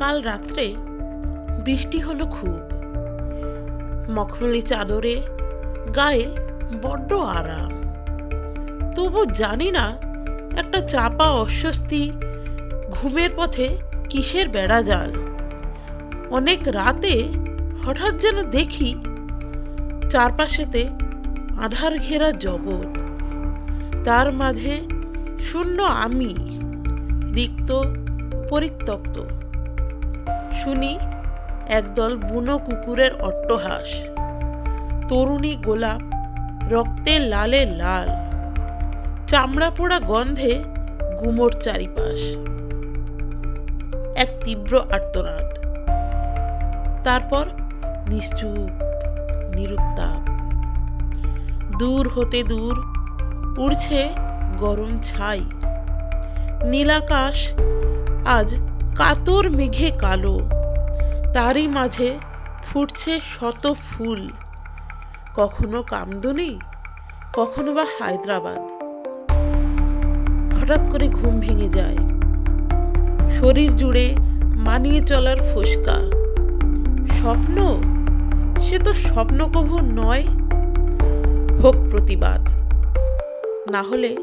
কাল রাত্রে বৃষ্টি হলো খুব। মখমলি চাদরে গায়ে বড্ড আরাম। তবু জানি না একটা চাপা অস্বস্তি ঘুমের পথে কিসের বেড়া জাল। অনেক রাতে হঠাৎ যেন দেখি চারপাশেতে আধার ঘেরা জগৎ। তার মাঝে শূন্য আমি, রিক্ত, পরিত্যক্ত। শুনি একদল বুনো কুকুরের অট্টহাস। তরুণী গোলাপ, রক্তে লালে লাল। চামড়া পোড়া গন্ধে গুমোর চারিপাশ। এক তীব্র আর্তনাদ। তারপর নিশ্চুপ, নিরুত্তাপ। দূর হতে দূর উড়ছে গরম ছাই। নীলাকাশ আজ কাতর মেঘে কালো। তারই মাঝে ফুটছে শত ফুল। কখনো কামদুনি, কখনো বা হায়দ্রাবাদ। হঠাৎ করে ঘুম ভেঙে যায়। শরীর জুড়ে মানিয়ে চলার ফুসকা। স্বপ্ন? সে তো স্বপ্ন কভু নয়। হোক প্রতিবাদ। না হলে